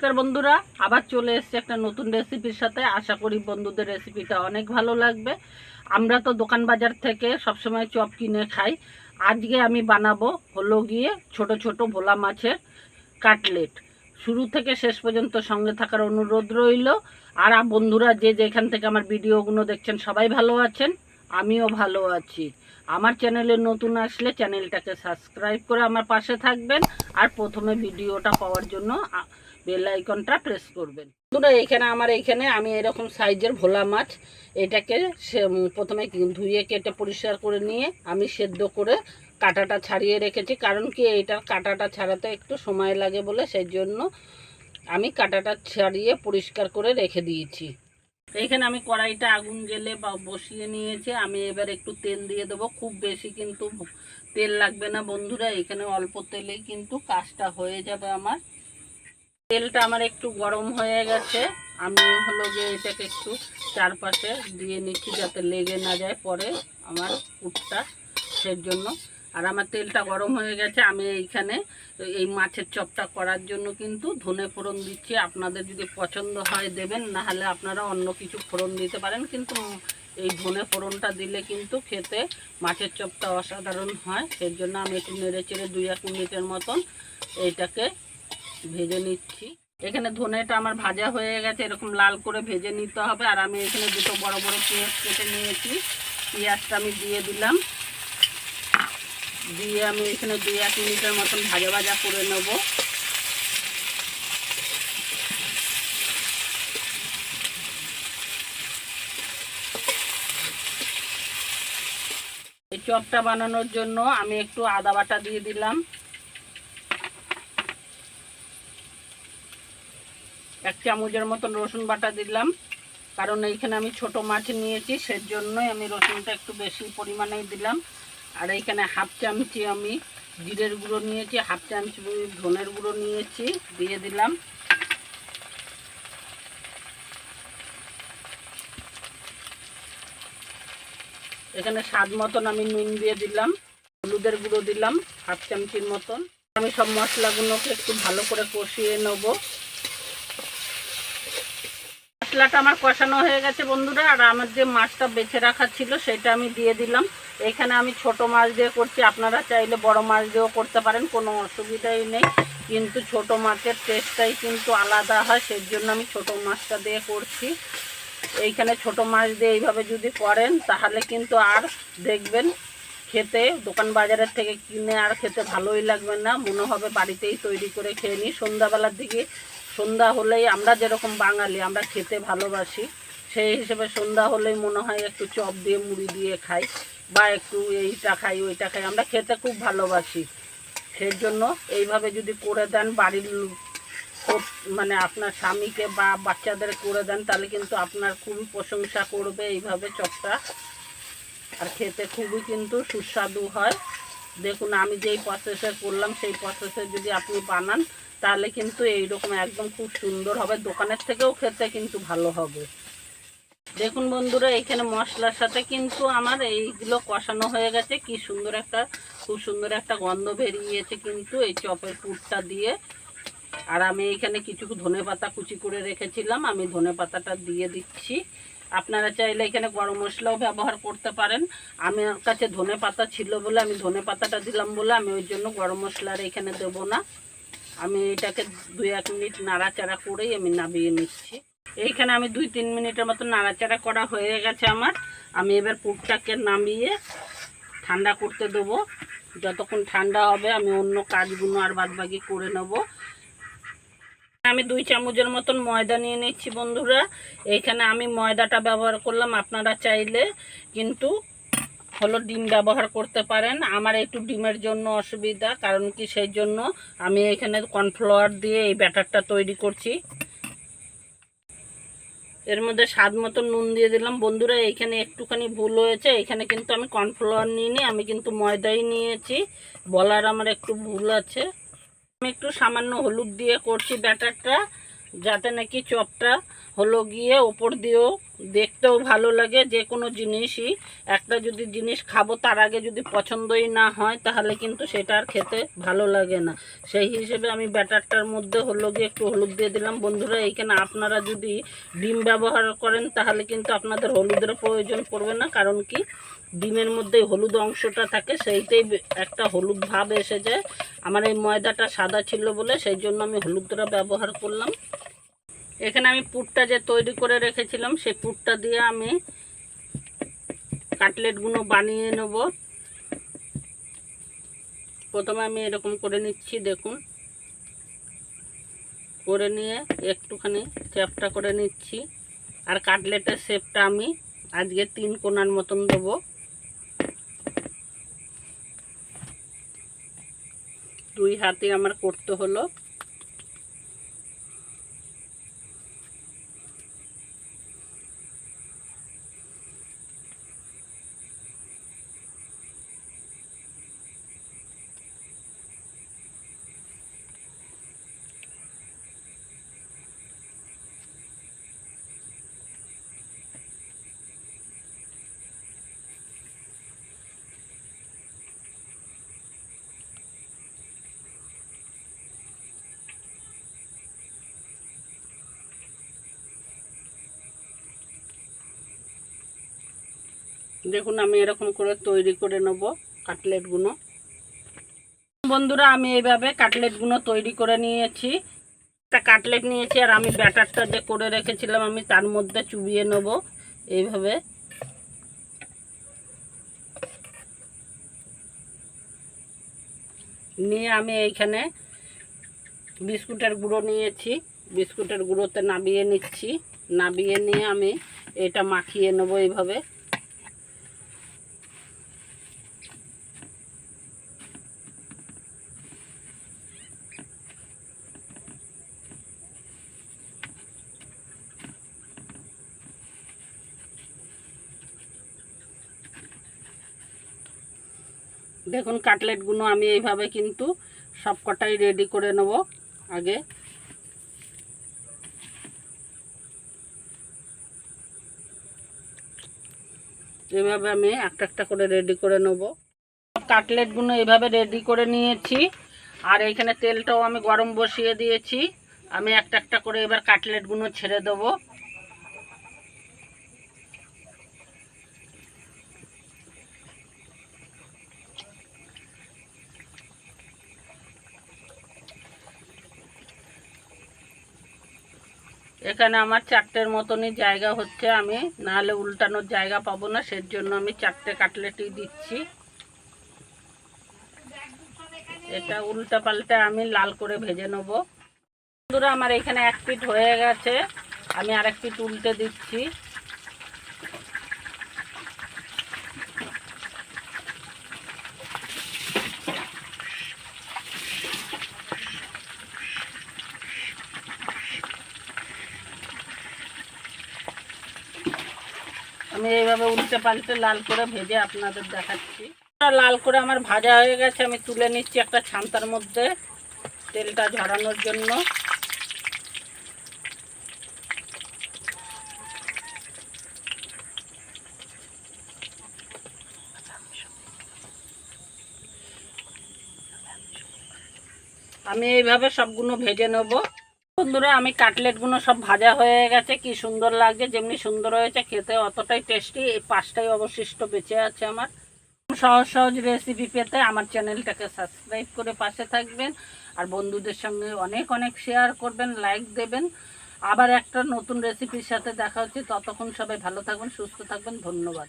নমস্কার বন্ধুরা, আবার চলে এসেছি একটা নতুন রেসিপির সাথে। আশা করি বন্ধুদের রেসিপিটা অনেক ভালো লাগবে। আমরা তো দোকান বাজার থেকে সবসময় চপ কিনে খাই। আজকে আমি বানাবো হলো গিয়ে ছোট ছোট ভোলা মাছের কাটলেট। শুরু থেকে শেষ পর্যন্ত সঙ্গে থাকার অনুরোধ রইল। আর বন্ধুরা, যে যেখান থেকে আমার ভিডিওগুলো দেখছেন, সবাই ভালো আছেন? আমিও ভালো আছি। আমার চ্যানেলে নতুন আসলে চ্যানেলটাকে সাবস্ক্রাইব করে আমার পাশে থাকবেন। আর প্রথমে ভিডিওটা পাওয়ার জন্য বেল আইকনটা প্রেস করবেন। বন্ধুরা, এখানে আমার এখানে আমি এরকম সাইজের ভোলা মাছ, এটাকে প্রথমে ধুয়ে কেটে পরিষ্কার করে নিয়ে আমি সেদ্ধ করে কাঁটাটা ছাড়িয়ে রেখেছি। কারণ কি এটার কাঁটাটা ছাড়াতে একটু সময় লাগে বলে সেই জন্য আমি কাঁটাটা ছাড়িয়ে পরিষ্কার করে রেখে দিয়েছি। এখানে আমি কড়াইটা আগুন জেলে বা বসিয়ে নিয়েছি। আমি এবার একটু তেল দিয়ে দেবো। খুব বেশি কিন্তু তেল লাগবে না বন্ধুরা, এখানে অল্প তেলেই কিন্তু কাজটা হয়ে যাবে আমার। তেলটা আমার একটু গরম হয়ে গেছে। আমি হলো গিয়ে এটাকে একটু চারপাশে দিয়ে নিচ্ছি যাতে লেগে না যায় পরে আমার কুটটা সের জন্য। আর আমার তেলটা গরম হয়ে গেছে, আমি এইখানে এই মাছের চপটা করার জন্য কিন্তু ধনে ফোড়ন দিচ্ছি। আপনাদের যদি পছন্দ হয় দেবেন, না হলে আপনারা অন্য কিছু ফোড়ন দিতে পারেন। কিন্তু এই ধনে ফোড়নটা দিলে কিন্তু খেতে মাছের চপটা অসাধারণ হয়। সেই জন্য আমি একটু নেড়ে চেড়ে দুই এক মিনিটের মতন এইটাকে ভেজে নিচ্ছি। এখানে ধনেটা আমার ভাজা হয়ে গেছে, এরকম লাল করে ভেজে নিতে হবে। আর আমি এখানে দুটো বড় বড় পেঁয়াজ কেটে নিয়েছি। পেঁয়াজটা আমি দিয়ে দিলাম। দিয়ে আমি এখানে দুই এক মিনিটের মতন ভাজা ভাজা করে নেব। এই চপটা বানানোর জন্য আমি একটু আদা বাটা দিয়ে দিলাম। এক চামচের মতন রসুন বাটা দিলাম। কারণ এইখানে আমি ছোট মাছ নিয়েছি সের জন্যই আমি রসুনটা একটু বেশি পরিমাণেই দিলাম। আর এইখানে হাফ চামচি আমি জিরের গুঁড়ো নিয়েছি, হাফ চামচি ধনের গুঁড়ো নিয়েছি, দিয়ে দিলাম। এখানে স্বাদ মতন আমি নুন দিয়ে দিলাম, হলুদের গুঁড়ো দিলাম, হাফ চামচির মতন। আমি সব মশলাগুলোকে একটু ভালো করে কষিয়ে নেব। মশলাটা আমার কষানো হয়ে গেছে বন্ধুরা, আর আমার যে মাছটা বেছে রাখা ছিল সেটা আমি দিয়ে দিলাম। এখানে আমি ছোট মাছ দিয়ে করছি, আপনারা চাইলে বড় মাছ দিয়েও করতে পারেন, কোনো অসুবিধাই নেই। কিন্তু ছোট মাছের টেস্টটাই কিন্তু আলাদা হয় সেই জন্য আমি ছোট মাছটা দিয়ে করছি। এইখানে ছোট মাছ দিয়ে এইভাবে যদি করেন, তাহলে কিন্তু আর দেখবেন খেতে, দোকান বাজারের থেকে কিনে আর খেতে ভালোই লাগবে না। মনে হবে বাড়িতেই তৈরি করে খেয়ে নিই। সন্ধ্যাবেলার দিকে সন্ধ্যা হলেই আমরা যেরকম বাঙালি, আমরা খেতে ভালোবাসি, সেই হিসেবে সন্ধ্যা হলেই মনে হয় একটু চপ দিয়ে, মুড়ি দিয়ে খাই বা একটু এইটা খাই, ওইটা খাই। আমরা খেতে খুব ভালোবাসি। সেই জন্য এইভাবে যদি করে দেন, বাড়ির মানে আপনার স্বামীকে বা বাচ্চাদের করে দেন, তাহলে কিন্তু আপনার খুবই প্রশংসা করবে এইভাবে চপটা। আর খেতে খুবই কিন্তু সুস্বাদু হয়। দেখুন, আমি যেই প্রসেসে করলাম, সেই প্রসেসে যদি আপনি বানান তাহলে কিন্তু এইরকম একদম খুব সুন্দর হবে। দোকানের থেকেও খেতে কিন্তু ভালো হবে। দেখুন বন্ধুরা, এখানে মশলার সাথে কিন্তু আমার এইগুলো কষানো হয়ে গেছে। কি সুন্দর একটা, খুব সুন্দর একটা গন্ধ বেরিয়েছে কিন্তু এই চপের পুরটা দিয়ে। আর আমি এখানে কিছু ধনে পাতা কুচি করে রেখেছিলাম, আমি ধনে পাতাটা দিয়ে দিচ্ছি। আপনারা চাইলে এখানে গরম মশলাও ব্যবহার করতে পারেন। আমার কাছে ধনে পাতা ছিল বলে আমি ধনে পাতাটা দিলাম বলে আমি ওই জন্য গরম মশলা আর এখানে দেবো না। আমি এটাকে দুই এক মিনিট নাড়াচাড়া করেই আমি নামিয়ে নিচ্ছি। এইখানে আমি দুই তিন মিনিটের মতো নাড়াচাড়া করা হয়ে গেছে আমার। আমি এবার পুরটাকে নামিয়ে ঠান্ডা করতে দেবো। যতক্ষণ ঠান্ডা হবে আমি অন্য কাজগুলো আর বাদবাকি করে নেব। আমি দুই চামচের মতন ময়দা নিয়ে নিচ্ছি বন্ধুরা। এইখানে আমি ময়দাটা ব্যবহার করলাম আপনারা চাইলে, কিন্তু হলো ডিম ব্যবহার করতে পারেন। আমার একটু ডিমের জন্য অসুবিধা, কারণ কি সেই জন্য আমি এখানে কর্নফ্লাওয়ার দিয়ে এই ব্যাটারটা তৈরি করছি। এর মধ্যে স্বাদ মতো নুন দিয়ে দিলাম। বন্ধুরা এইখানে একটুখানি ভুল হয়েছে। এখানে কিন্তু আমি কর্নফ্লাওয়ার নিইনি, আমি কিন্তু ময়দাই নিয়েছি। বলার আমার একটু ভুল আছে। আমি একটু সামান্য হলুদ দিয়ে করছি ব্যাটারটা। যাতে নাকি চপটা হলো গিয়ে ওপর দিয়েও দেখতেও ভালো লাগে, যে কোনো জিনিসই। একটা যদি জিনিস খাব, তার আগে যদি পছন্দই না হয়, তাহলে কিন্তু সেটা আর খেতে ভালো লাগে না। সেই হিসেবে আমি ব্যাটারটার মধ্যে হলো গিয়ে একটু হলুদ দিয়ে দিলাম। বন্ধুরা, এইখানে আপনারা যদি ডিম ব্যবহার করেন, তাহলে কিন্তু আপনাদের হলুদের প্রয়োজন পড়বে না, কারণ কি? ডিমের মধ্যে হলুদ অংশটা থাকে, সেইটাই একটা হলুদ ভাব এসে যায়। আমার এই ময়দাটা সাদা ছিল বলে, সেই জন্য আমি হলুদটা ব্যবহার করলাম। এখানে আমি পুরটা যে তৈরি করে রেখেছিলাম, সেই পুরটা দিয়ে আমি কাটলেটগুলো বানিয়ে নেব। প্রথমে আমি এরকম করে নিচ্ছি, দেখুন। করে নিয়ে একটুখানি চ্যাপটা করে নিচ্ছি। আর কাটলেটের শেপটা আমি আজকে তিন কোনার মতন দেবো। দুই হাতে আমার করতে হলো। দেখুন, আমি এরকম করে তৈরি করে নেব কাটলেটগুলো বন্ধুরা, আমি এইভাবে কাটলেটগুলো তৈরি করে নিয়েছি। একটা কাটলেট নিয়েছি, আর আমি ব্যাটারটা যে করে রেখেছিলাম, আমি তার মধ্যে চুবিয়ে নেব এইভাবে। নিয়ে আমি এইখানে বিস্কুটের গুঁড়ো নিয়েছি। বিস্কুটের গুঁড়োতে নাবিয়ে নিচ্ছি। নাবিয়ে নিয়ে আমি এটা মাখিয়ে নেব এইভাবে। দেখুন, কাটলেটগুলো আমি এইভাবে কিন্তু সব কটাই রেডি করে নেব আগে। এভাবে আমি একটা একটা করে রেডি করে নেব। কাটলেটগুলো এইভাবে রেডি করে নিয়েছি। আর এইখানে তেলটাও আমি গরম বসিয়ে দিয়েছি। আমি একটা একটা করে এবার কাটলেটগুলো ছেড়ে দেবো। এখানে আমার চারটের মতনই জায়গা হচ্ছে, আমি নাহলে উল্টানোর জায়গা পাবো না সের জন্য আমি চারটে কাটলেটই দিচ্ছি। এটা উল্টা পাল্টা আমি লাল করে ভেজে নেব। বন্ধুরা, আমার এখানে এক পিট হয়ে গেছে, আমি আরেক পিট উল্টে দিচ্ছি। আমি এইভাবে উল্টে পাল্টে লাল করে ভেজে আপনাদের দেখাচ্ছি। লাল করে আমার ভাজা হয়ে গেছে, আমি তুলে নিচ্ছি একটা ছান্তার মধ্যে তেলটা ঝরানোর জন্য। আমি এইভাবে সবগুলো ভেজে নেব। বন্ধুরা, আমি কাটলেটগুলো সব ভাজা হয়ে গেছে। কি সুন্দর লাগছে, যেমনি সুন্দর হয়েছে, খেতে অতটাই টেস্টি এই পাঁচটাই অবশিষ্ট বেঁচে আছে আমার। সহজ সহজ রেসিপি পেতে আমার চ্যানেলটাকে সাবস্ক্রাইব করে পাশে থাকবেন। আর বন্ধুদের সঙ্গে অনেক অনেক শেয়ার করবেন লাইক দেবেন। আবার একটা নতুন রেসিপির সাথে দেখা হচ্ছে। ততক্ষণ সবাই ভালো থাকবেন, সুস্থ থাকবেন। ধন্যবাদ।